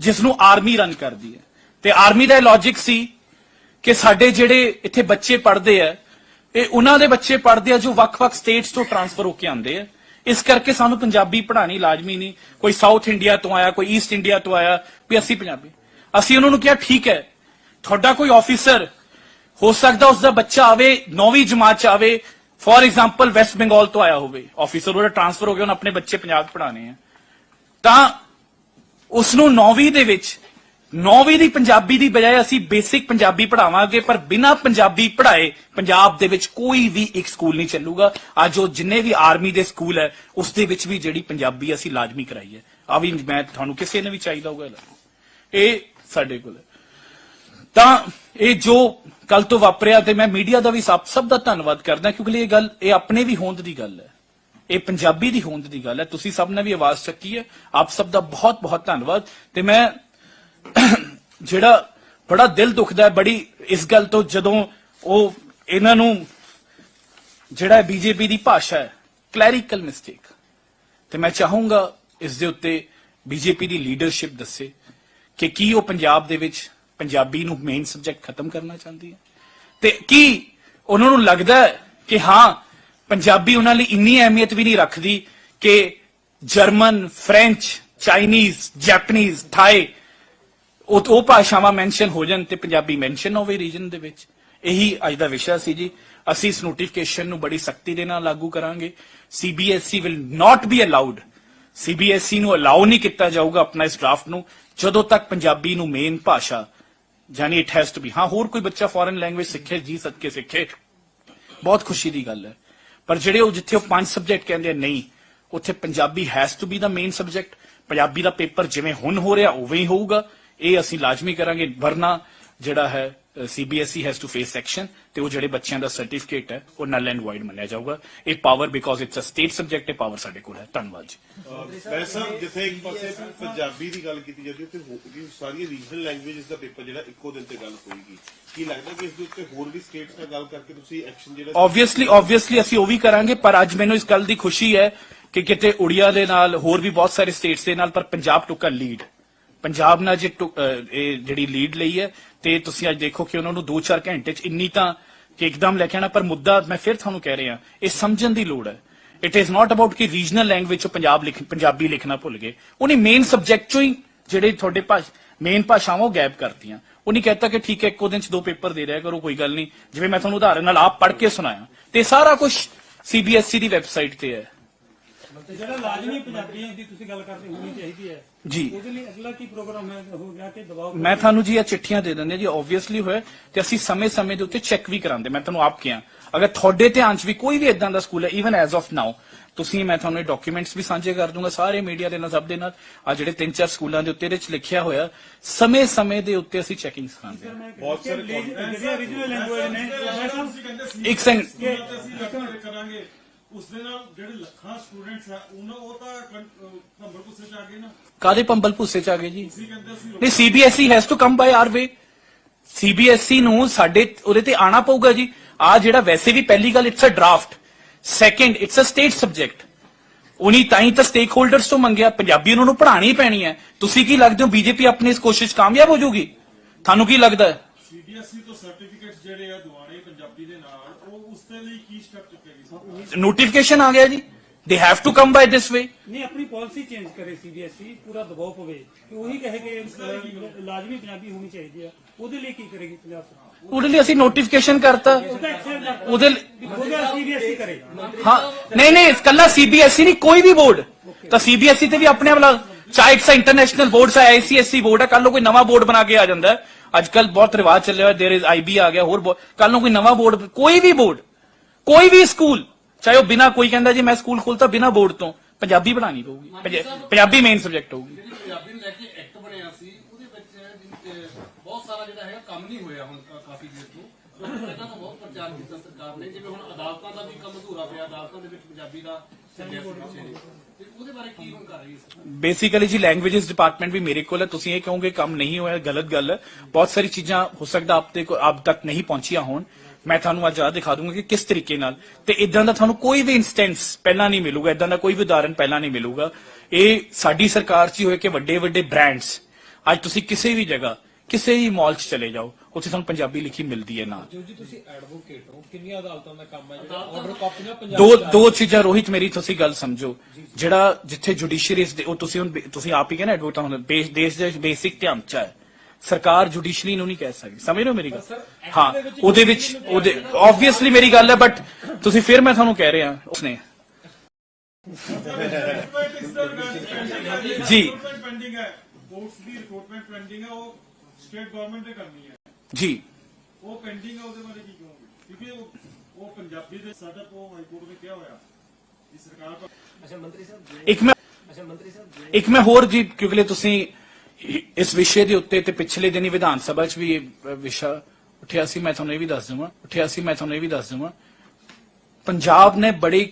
ਜਿਸ ਨੂੰ ਆਰਮੀ ਰਨ ਕਰਦੀ ਹੈ। ਤੇ ਆਰਮੀ ਦਾ ਲੌਜੀਕ ਸੀ ਕਿ ਸਾਡੇ ਜਿਹੜੇ ਇੱਥੇ ਬੱਚੇ ਪੜ੍ਹਦੇ ਆ ਇਹ ਉਹਨਾਂ ਦੇ ਬੱਚੇ ਪੜ੍ਹਦੇ ਆ ਜੋ ਵੱਖ-ਵੱਖ ਸਟੇਟਸ ਤੋਂ ਟਰਾਂਸਫਰ ਹੋ ਕੇ ਆਉਂਦੇ ਆ। ਇਸ ਕਰਕੇ ਸਾਨੂੰ ਪੰਜਾਬੀ ਪੜ੍ਹਾਣੀ ਲਾਜ਼ਮੀ ਨਹੀਂ। ਕੋਈ ਸਾਊਥ ਇੰਡੀਆ ਤੋਂ ਆਇਆ, ਕੋਈ ਈਸਟ ਇੰਡੀਆ ਤੋਂ ਆਇਆ, ਵੀ ਅਸੀਂ ਪੰਜਾਬੀ। ਅਸੀਂ ਉਹਨਾਂ ਨੂੰ ਕਿਹਾ, ਠੀਕ ਹੈ, ਤੁਹਾਡਾ ਕੋਈ ਆਫੀਸਰ ਹੋ ਸਕਦਾ ਉਸ ਦਾ ਬੱਚਾ ਆਵੇ 9ਵੀਂ ਜਮਾਤ ਚ ਆਵੇ ਫੋਰ ਐਗਜ਼ਾਮਪਲ ਵੈਸਟ ਬੰਗਾਲ ਤੋਂ ਆਇਆ ਹੋਵੇ। ਆਫੀਸਰ ਉਹਦਾ ਟਰਾਂਸਫਰ ਹੋ ਗਿਆ, ਉਹਨੇ ਆਪਣੇ ਬੱਚੇ ਪੰਜਾਬ ਪੜਾਣੇ ਆ। ਤਾਂ ਉਸ ਨੂੰ 9ਵੀਂ ਦੇ ਵਿੱਚ ਨੌਵੀਂ ਦੀ ਪੰਜਾਬੀ ਦੀ ਬਜਾਏ ਅਸੀਂ ਬੇਸਿਕ ਪੰਜਾਬੀ ਪੜਾਵਾਂਗੇ ਪਰ ਬਿਨਾ ਪੰਜਾਬੀ ਪੜਾਏ ਪੰਜਾਬ ਦੇ ਵਿੱਚ ਕੋਈ ਵੀ ਇੱਕ ਸਕੂਲ ਨਹੀਂ ਚੱਲੂਗਾ। ਅੱਜ ਉਹ ਜਿੰਨੇ ਵੀ ਆਰਮੀ ਦੇ ਸਕੂਲ ਹੈ, ਉਸ ਦੇ ਵਿੱਚ ਵੀ ਜਿਹੜੀ ਪੰਜਾਬੀ ਅਸੀਂ ਲਾਜ਼ਮੀ ਕਰਾਈ ਹੈ। ਆ ਵੀ ਮੈਂ ਤੁਹਾਨੂੰ ਕਿਸੇ ਨੇ ਵੀ ਚਾਹੀਦਾ ਹੋਊਗਾ ਇਹ ਸਾਡੇ ਕੋਲ ਤਾਂ ਇਹ ਜੋ ਕੱਲ ਤੋਂ ਵਾਪਰਿਆ ਤੇ ਮੈਂ ਮੀਡੀਆ ਦਾ ਵੀ ਸਭ ਸਭ ਦਾ ਧੰਨਵਾਦ ਕਰਦਾ, ਕਿਉਂਕਿ ਇਹ ਗੱਲ ਇਹ ਆਪਣੇ ਵੀ ਹੋਂਦ ਦੀ ਗੱਲ ਹੈ। ਇਹ ਪੰਜਾਬੀ ਦੀ ਹੋਂਦ ਦੀ ਗੱਲ ਹੈ। ਤੁਸੀਂ ਸਭ ਨੇ ਵੀ ਆਵਾਜ਼ ਚੱਕੀ ਹੈ। ਆਪ ਸਭ ਦਾ ਬਹੁਤ ਬਹੁਤ ਧੰਨਵਾਦ। ਤੇ ਮੈਂ ਜਿਹੜਾ ਬੜਾ ਦਿਲ ਦੁਖਦਾ ਹੈ, ਬੜੀ ਇਸ ਗੱਲ ਤੋਂ ਜਦੋਂ ਉਹ ਇਹਨਾਂ ਨੂੰ ਜਿਹੜਾ ਬੀਜੇਪੀ ਦੀ ਭਾਸ਼ਾ ਹੈ ਕਲੈਰੀਕਲ ਮਿਸਟੇਕ ਤੇ ਮੈਂ ਚਾਹੂੰਗਾ ਇਸ ਦੇ ਉੱਤੇ ਬੀਜੇਪੀ ਦੀ ਲੀਡਰਸ਼ਿਪ ਦੱਸੇ ਕਿ ਕੀ ਉਹ ਪੰਜਾਬ ਦੇ ਵਿੱਚ ਪੰਜਾਬੀ ਨੂੰ ਮੇਨ ਸਬਜੈਕਟ ਖਤਮ ਕਰਨਾ ਚਾਹੁੰਦੀ ਹੈ। ਤੇ ਕੀ ਉਹਨਾਂ ਨੂੰ ਲੱਗਦਾ ਹੈ ਕਿ ਹਾਂ, ਪੰਜਾਬੀ ਉਹਨਾਂ ਲਈ ਇੰਨੀ ਅਹਿਮੀਅਤ ਵੀ ਨਹੀਂ ਰੱਖਦੀ ਕਿ German, French, Chinese, Japanese, Thai ਉਹ ਉਹ ਭਾਸ਼ਾਵਾਂ ਮੈਂਸ਼ਨ ਹੋ ਜਾਣ ਤੇ ਪੰਜਾਬੀ ਮੈਂਸ਼ਨ ਹੋਵੇ ਰੀਜਨ ਦੇ ਵਿੱਚ। ਇਹੀ ਅੱਜ ਦਾ ਵਿਸ਼ਾ ਸੀ ਜੀ। ਅਸੀਂ ਇਸ ਨੋਟੀਫਿਕੇਸ਼ਨ ਨੂੰ ਬੜੀ ਸਖਤੀ ਦੇ ਨਾਲ ਲਾਗੂ ਕਰਾਂਗੇ। CBSE will not be allowed CBSE ਨੂੰ ਅਲਾਉ ਨਹੀਂ ਕੀਤਾ ਜਾਊਗਾ ਆਪਣਾ ਇਸ ਡਰਾਫਟ ਨੂੰ, ਜਦੋਂ ਤੱਕ ਪੰਜਾਬੀ ਨੂੰ ਮੇਨ ਭਾਸ਼ਾ ਜਾਨੀ ਇਟ ਹੈਜ਼ ਟੂ ਬੀ ਹਾਂ, ਹੋਰ ਕੋਈ ਬੱਚਾ ਫੋਰਨ ਲੈਂਗੁਏਜ ਸਿੱਖੇ, ਜੀ ਸਦਕੇ ਸਿੱਖੇ। ਬਹੁਤ ਖੁਸ਼ੀ ਦੀ ਗੱਲ ਹੈ। ਪਰ ਜਿਹੜੇ ਉਹ ਜਿੱਥੇ ਉਹ ਪੰਜ ਸਬਜੈਕਟ ਕਹਿੰਦੇ ਆ, ਨਹੀਂ, ਉੱਥੇ Punjabi has to be the main subject Punjabi the paper ਜਿਵੇਂ ਹੁਣ ਹੋ ਰਿਹਾ, ਉਵੇਂ ਹੀ ਹੋਊਗਾ। ਇਹ ਅਸੀਂ ਲਾਜ਼ਮੀ ਕਰਾਂਗੇ ਵਰਨਾ ਜਿਹੜਾ ਹੈ CBSE has to face section ਤੇ ਉਹ ਜਿਹੜੇ ਬੱਚਿਆਂ ਦਾ ਸਰਟੀਫਿਕੇਟ ਹੈ ਉਹ ਨਲ ਐਂਡ ਵਾਈਡ ਮੰਨਿਆ ਜਾਊਗਾ। ਇਹ power because it's a state subject ਹੈ ਪਾਵਰ ਸਾਡੇ ਕੋਲ ਹੈ। ਧੰਨਵਾਦ ਜੀ। ਵੈਸੇ ਜਿੱਥੇ ਇੱਕ ਪਾਸੇ ਪੰਜਾਬੀ ਦੀ ਗੱਲ ਕੀਤੀ ਜਾਂਦੀ ਤੇ ਹੋ- ਕਿ ਸਾਰੀਆਂ ਰੀਜਨਲ ਲੈਂਗੁਏਜਸ ਦਾ ਪੇਪਰ ਜਿਹੜਾ ਇੱਕੋ ਦਿਨ ਤੇ ਗੱਲ ਹੋਏਗੀ। ਕੀ ਲੱਗਦਾ ਕਿ ਇਸ ਦੇ ਉੱਤੇ ਹੋਰ ਵੀ ਸਟੇਟਸ ਨਾਲ ਗੱਲ ਕਰਕੇ ਤੁਸੀਂ ਐਕਸ਼ਨ ਜਿਹੜਾ ਆਬਵੀਅਸਲੀ ਆਬਵੀਅਸਲੀ ਅਸੀਂ ਉਹ ਵੀ ਕਰਾਂਗੇ ਪਰ ਅੱਜ ਮੈਨੂੰ ਇਸ ਗੱਲ ਦੀ ਖੁਸ਼ੀ ਹੈ ਕਿ ਕਿਤੇ ਉੜੀਆ ਦੇ ਨਾਲ ਹੋਰ ਵੀ ਬਹੁਤ ਸਾਰੇ ਸਟੇਟਸ ਦੇ ਨਾਲ ਪਰ ਪੰਜਾਬ ਟੁੱਕਾ ਲੀਡ ਪੰਜਾਬ ਨੇ ਅੱਜ ਇਹ ਜਿਹੜੀ ਲੀਡ ਲਈ ਹੈ, ਤੇ ਤੁਸੀਂ ਅੱਜ ਦੇਖੋ ਕਿ ਉਹਨਾਂ ਨੂੰ 2-4 ਘੰਟੇ ਚ ਇੰਨੀ ਤਾਂ ਕਿ ਇੱਕਦਮ ਲੈ ਕੇ ਆਣਾ ਪਰ ਮੁੱਦਾ ਮੈਂ ਫਿਰ ਤੁਹਾਨੂੰ ਕਹਿ ਰਿਹਾ, ਇਹ ਸਮਝਣ ਦੀ ਲੋੜ ਹੈ। ਇਟ ਇਜ਼ ਨਾਟ ਅਬਾਊਟ ਕਿ ਰੀਜਨਲ ਲੈਂਗੁਏਜ ਚ ਪੰਜਾਬ ਲਿਖ ਪੰਜਾਬੀ ਲਿਖਣਾ ਭੁੱਲ ਗਏ। ਉਹਨੇ ਮੇਨ ਸਬਜੈਕਟ ਚੋਂ ਹੀ ਜਿਹੜੇ ਤੁਹਾਡੇ ਭਾਸ਼ ਮੇਨ ਭਾਸ਼ਾਵਾਂ ਉਹ ਗੈਪ ਕਰਤੀਆਂ। ਉਹ ਨਹੀਂ ਕਹਤਾ ਕਿ ਠੀਕ ਹੈ, ਇੱਕੋ ਦਿਨ ਚ ਦੋ ਪੇਪਰ ਦੇ ਰਿਹਾ ਕਰੋ, ਕੋਈ ਗੱਲ ਨਹੀਂ। ਜਿਵੇਂ ਮੈਂ ਤੁਹਾਨੂੰ ਉਦਾਹਰਨ ਨਾਲ ਆਪ ਪੜ੍ਹ ਕੇ ਸੁਣਾਇਆ। ਤੇ ਸਾਰਾ ਕੁਝ ਸੀਬੀਐਸਈ ਦੀ ਵੈਬਸਾਈਟ ਤੇ ਹੈ। ਜਿਹੜਾ ਲਾਜ਼ਮੀ ਪੰਜਾਬੀ ਦੀ ਤੁਸੀਂ ਗੱਲ ਕਰਦੇ ਹੋਣੀ ਚਾਹੀਦੀ ਹੈ। ਜੀ। ਉਹਦੇ ਲਈ ਅਗਲਾ ਕੀ ਪ੍ਰੋਗਰਾਮ ਹੈ? ਹੋ ਗਿਆ ਕਿ ਦਬਾਅ ਮੈਂ ਤੁਹਾਨੂੰ ਜੀ ਇਹ ਚਿੱਠੀਆਂ ਦੇ ਦਿੰਦੇ ਜੀ ਆਬਵੀਅਸਲੀ ਹੋਇਆ ਤੇ ਅਸੀਂ ਸਮੇਂ-ਸਮੇਂ ਦੇ ਉੱਤੇ ਚੈੱਕ ਵੀ ਕਰਾਉਂਦੇ ਮੈਂ ਤੁਹਾਨੂੰ ਆਪ ਕਿਹਾ ਅਗਰ ਤੁਹਾਡੇ ਧਿਆਨ 'ਚ ਵੀ ਕੋਈ ਵੀ ਇਦਾਂ ਦਾ ਸਕੂਲ ਹੈ ਇਵਨ ਐਜ਼ ਆਫ ਨਾਓ ਤੁਸੀਂ ਮੈਂ ਤੁਹਾਨੂੰ ਇਹ ਡਾਕੂਮੈਂਟਸ ਵੀ ਸਾਂਝੇ ਕਰ ਦੂੰਗਾ ਸਾਰੇ ਮੀਡੀਆ ਦੇ ਨਾਲ ਸਭ ਦੇ ਨਾਲ ਆ ਜਿਹੜੇ ਤਿੰਨ ਚਾਰ ਸਕੂਲਾਂ ਦੇ ਉੱਤੇ ਇਹਦੇ 'ਚ ਲਿਖਿਆ ਹੋਇਆ ਸਮੇਂ-ਸਮੇਂ ਦੇ ਉੱਤੇ ਅਸੀਂ ਚੈਕਿੰਗ ਕਰਾਉਂਦੇ ਹਾਂ। ਬਹੁਤ ਸਾਰੇ ਜਿਹੜੇ ਨੇ ਇੱਕ ਸੈਕਿੰਡ ਅਸੀਂ ਲੱਗ ਕਰਾਂਗੇ ਉਸ ਦੇ ਨਾਲ ਜਿਹੜੇ ਲੱਖਾਂ ਸਟੂਡੈਂਟਸ ਆ ਉਹਨਾਂ ਉਹ ਤਾਂ ਨੰਬਰ ਪੁੱਛੇ ਚ ਆ ਗਏ ਨਾ। ਕਾਦੇ ਪੰਬਲ ਭੁੱਸੇ 'ਚ ਆ ਗਏ ਜੀ? ਤੁਸੀਂ ਕਹਿੰਦੇ ਸੀ ਨਹੀਂ CBSE has to come by our way CBSE ਨੂੰ ਸਾਡੇ ਉਹਦੇ ਤੇ ਆਣਾ ਪਊਗਾ ਜੀ। ਆ ਜਿਹੜਾ ਵੈਸੇ ਵੀ ਪਹਿਲੀ ਗੱਲ it's a draft second it's a state subject ਉਨੀ ਤਾਂ ਹੀ ਤਾਂ ਸਟੇਕ ਹੋਲਡਰਸ ਤੋਂ ਮੰਗਿਆ। ਪੰਜਾਬੀ ਉਹਨਾਂ ਨੂੰ ਪੜ੍ਹਾਣੀ ਪੈਣੀ ਹੈ। ਤੁਸੀਂ ਕੀ ਲੱਗਦੇ ਹੋ ਬੀਜੇਪੀ ਆਪਣੀ ਇਸ ਕੋਸ਼ਿਸ਼ ਕਾਮਯਾਬ ਹੋ ਜਾਊਗੀ? ਤੁਹਾਨੂੰ ਕੀ ਲੱਗਦਾ ਹੈ? ਸੀਬੀਐਸਈ ਤੋਂ ਸਰਟੀਫਿਕੇਟਸ ਜਿਹੜੇ ਆ ਦੁਆਰੇ ਪੰਜਾਬੀ ਦੇ ਨਾਲ ਉਹ ਉਸ ਦੇ ਲਈ ਕੀ ਸਟੈਪ ਚੁੱਕੇਗੀ ਸਰਕਾਰ ਨੋਟੀਫਿਕੇਸ਼ਨ ਆ ਗਿਆ ਜੀ। They have to come by this way ਨਹੀਂ ਆਪਣੀ ਪਾਲਿਸੀ ਚੇਂਜ ਕਰੇ ਸੀਬੀਐਸਈ ਪੂਰਾ ਦਬਾਅ ਪਵੇ। ਕਿ ਉਹੀ ਕਹੇ ਕਿ ਅਹ, ਲਾਜ਼ਮੀ ਪੰਜਾਬੀ ਹੋਣੀ ਚਾਹੀਦੀ ਹੈ ਉਹਦੇ ਲਈ ਕੀ ਕਰੇਗੀ ਪੰਜਾਬ ਸਰਕਾਰ? ਉਹਦੇ ਲਈ ਅਸੀਂ ਨੋਟੀਫਿਕੇਸ਼ਨ ਕਰਤਾ। ਉਹਦਾ ਸੀਬੀਐਸਈ ਕਰੇ। ਹਾਂ ਨਹੀਂ ਨਹੀਂ ਕੱਲਾ ਸੀਬੀਐਸਈ ਨਹੀਂ ਕੋਈ ਵੀ ਬੋਰਡ ਤਾਂ ਸੀਬੀਐਸਈ ਤੇ ਵੀ ਆਪਣੇ ਵਾਲਾ ਚਾਹੇ ਇਟਸ ਇੰਟਰਨੈਸ਼ਨਲ ਬੋਰਡ ਚਾਹੇ ਆਈਸੀਐਸਈ ਬੋਰਡ ਹੈ ਕੱਲ ਨੂੰ ਕੋਈ ਨਵਾਂ ਬੋਰਡ ਬਣਾ ਕੇ ਆ ਜਾਂਦਾ। ਹੈ ਅੱਜ ਕੱਲ ਬਹੁਤ ਰਿਵਾਜ ਚੱਲਿਆ ਹੋਇਆ ਦੇਰ ਇਜ਼ ਆਈਬੀ ਆ ਗਿਆ ਹੋਰ ਕੱਲ ਨੂੰ ਕੋਈ ਨਵਾਂ ਬੋਰਡ ਕੋਈ ਵੀ ਬੋਰਡ ਕੋਈ ਵੀ ਸਕੂਲ ਚਾਹੇ ਉਹ ਬਿਨਾ ਕੋਈ ਕਹਿੰਦਾ ਜੀ ਮੈਂ ਸਕੂਲ ਖੋਲਤਾ ਬਿਨਾ ਬੋਰਡ ਤੋਂ ਪੰਜਾਬੀ ਪੜਾਣੀ ਪਊਗੀ ਪੰਜਾ- ਪੰਜਾਬੀ ਮੇਨ ਸਬਜੈਕਟ ਹੋਊਗੀ। ਪੰਜਾਬੀ ਨੂੰ ਲੈ ਕੇ ਐਕਟ ਬਣਿਆ ਸੀ ਉਹਦੇ ਵਿੱਚ ਬਹੁਤ ਸਾਰਾ ਜਿਹੜਾ ਹੈਗਾ ਕੰਮ ਨਹੀਂ ਹੋਇਆ ਹੁਣ ਕਾਫੀ ਦੇਰ ਤੋਂ। ਪਹਿਲਾਂ ਤਾਂ ਬਹੁਤ ਪ੍ਰਚਾਰ ਕੀਤਾ ਸਰਕਾਰ ਨੇ ਜਿਵੇਂ ਹੁਣ ਅਦਾਲਤਾਂ ਦਾ ਵੀ ਕੰਮ ਅਧੂਰਾ ਪਿਆ ਅਦਾਲਤਾਂ ਦੇ ਵਿੱਚ ਪੰਜਾਬੀ ਦਾ ਚੱਲਿਆ ਬੇਸਿਕਲੀ ਜੀ ਲੈਂਗੁਏਜਸ ਡਿਪਾਰਟਮੈਂਟ ਵੀ ਮੇਰੇ ਕੋਲ ਹੈ। ਤੁਸੀਂ ਇਹ ਕਹੋਗੇ ਕੰਮ ਨਹੀਂ ਹੋਇਆ, ਗਲਤ ਗੱਲ ਹੈ। ਬਹੁਤ ਸਾਰੀ ਚੀਜ਼ਾਂ ਹੋ ਸਕਦਾ ਆਪ ਤੇ ਆਪ ਤੱਕ ਨਹੀਂ ਪਹੁੰਚੀਆਂ ਹੋਣ। ਮੈਂ ਤੁਹਾਨੂੰ ਅੱਜ ਆ ਦਿਖਾ ਦੂੰਗਾ ਕਿ ਕਿਸ ਤਰੀਕੇ ਨਾਲ। ਤੇ ਇਦਾਂ ਦਾ ਤੁਹਾਨੂੰ ਕੋਈ ਵੀ ਇਨਸਟੈਂਸ ਪਹਿਲਾਂ ਨਹੀਂ ਮਿਲੂਗਾ। ਇਦਾਂ ਦਾ ਕੋਈ ਵੀ ਉਦਾਹਰਨ ਪਹਿਲਾਂ ਨਹੀਂ ਮਿਲੂਗਾ। ਇਹ ਸਾਡੀ ਸਰਕਾਰ 'ਚ ਹੀ ਹੋਏ ਕਿ ਵੱਡੇ ਵੱਡੇ ਬ੍ਰਾਂਡਸ ਅੱਜ ਤੁਸੀਂ ਕਿਸੇ ਵੀ ਜਗ੍ਹਾ, ਕਿਸੇ ਵੀ ਮਾਲ 'ਚ ਚਲੇ ਜਾਓ। ਉੱਥੇ ਤੁਹਾਨੂੰ ਪੰਜਾਬੀ ਲਿਖੀ ਮਿਲਦੀ ਹੈ ਨਾਲ ਜੋ ਤੁਸੀਂ ਐਡਵੋਕੇਟ ਹੋ ਕਿੰਨੀਆਂ ਅਦਾਲਤਾਂ ਦਾ ਕੰਮ ਹੈ ਜਿਹੜਾ ਆਰਡਰ ਕਾਪੀਆਂ ਪੰਜਾਬ ਦੋ ਦੋ ਚੀਜ਼ਾਂ ਰੋਹਿਤ ਮੇਰੀ ਤੁਸੀਂ ਗੱਲ ਸਮਝੋ। ਜਿਹੜਾ ਜਿੱਥੇ ਜੁਡੀਸ਼ੀਅਰੀ ਦੇ ਉਹ ਤੁਸੀਂ ਹੁਣ ਬੇ- ਤੁਸੀਂ ਆਪ ਹੀ ਕਹਿੰਦੇ ਐਡਵੋਕੇਟ ਹੁਣ ਦੇਸ਼ ਦੇ ਬੇਸਿਕ ਧਿਆਨ ਚ ਹੈ ਸਰਕਾਰ ਜੁਡੀਸ਼ਰੀ ਨੂੰ ਨਹੀਂ ਕਹਿ ਸਕਦੀ। ਸਮਝ ਰਹੇ ਹੋ ਮੇਰੀ ਗੱਲ? ਹਾਂ ਉਹਦੇ ਵਿੱਚ ਉਹਦੇ ਆਬਵੀਅਸਲੀ ਮੇਰੀ ਗੱਲ ਹੈ ਬਟ ਤੁਸੀਂ ਫਿਰ ਮੈਂ ਤੁਹਾਨੂੰ ਕਹਿ ਰਿਹਾ ਉਸਨੇ। ਜੀ। ਪੈਂਡਿੰਗ ਹੈ। ਕੋਰਟਸ ਦੀ ਰਿਕਰੂਟਮੈਂਟ ਪੈਂਡਿੰਗ ਹੈ ਉਹ ਸਟੇਟ ਗਵਰਨਮੈਂਟ ਨੇ ਕਰਨੀ ਹੈ। ਜੀ। ਉਹ ਪੈਂਡਿੰਗ ਹੈ ਉਹਦੇ ਬਾਰੇ ਕੀ ਕਹੋਗੇ? ਕਿਉਂਕਿ ਉਹ ਉਹ ਪੰਜਾਬੀ ਦੇ ਸਾਡਾ ਤੋਂ ਹਾਈ ਕੋਰਟ ਨੇ ਕਿਹਾ ਹੋਇਆ ਕਿ ਸਰਕਾਰ ਤੋਂ ਅੱਛਾ ਮੰਤਰੀ ਸਾਹਿਬ ਇੱਕ ਮੈਂ ਅੱਛਾ ਮੰਤਰੀ ਸਾਹਿਬ ਇੱਕ ਮੈਂ ਹੋਰ ਜੀ ਕਿਉਂਕਿ ਤੁਸੀਂ ਇਸ ਵਿਸ਼ੇ ਦੇ ਉੱਤੇ ਤੇ ਪਿਛਲੇ ਦਿਨੀ ਵਿਧਾਨ ਸਭਾ 'ਚ ਵੀ ਇਹ ਵਿਸ਼ਾ ਉੱਠਿਆ ਸੀ ਮੈਂ ਤੁਹਾਨੂੰ ਇਹ ਵੀ ਦੱਸ ਦਵਾਂ ਉੱਠਿਆ ਸੀ ਮੈਂ ਤੁਹਾਨੂੰ ਇਹ ਵੀ ਦੱਸ ਦਵਾਂ ਪੰਜਾਬ ਨੇ ਬੜੀ